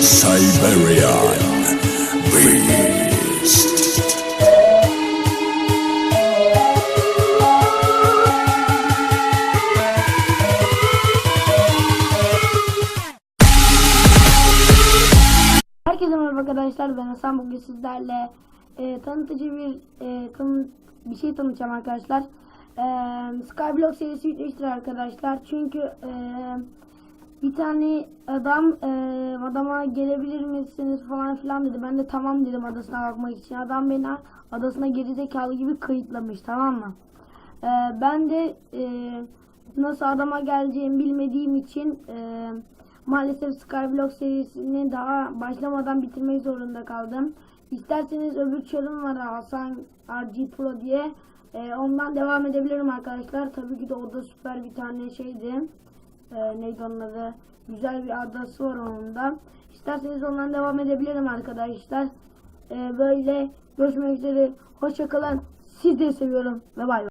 Siberian Beast. Herkese merhaba arkadaşlar ben Hasan bugün sizlerle e, tanıtıcı bir e, tanı- bir şey tanıtacağım arkadaşlar. E, Skyblock serisi yükleştir arkadaşlar çünkü e, bir tane adam e, adama gelebilir misiniz falan filan dedi. Ben de tamam dedim adasına bakmak için. Adam beni adasına gerizekalı gibi kayıtlamış tamam mı? E, ben de e, nasıl adama geleceğimi bilmediğim için e, maalesef Skyblock serisini daha başlamadan bitirmek zorunda kaldım. İsterseniz öbür çarım var Hasan RG Pro diye. E, ondan devam edebilirim arkadaşlar. Tabii ki de o da süper bir tane şeydi. E, neydi? Güzel bir adası var onun da. İsterseniz ondan devam edebilirim arkadaşlar. E, böyle görüşmek üzere. Hoşçakalın. Sizi de seviyorum ve bay bay.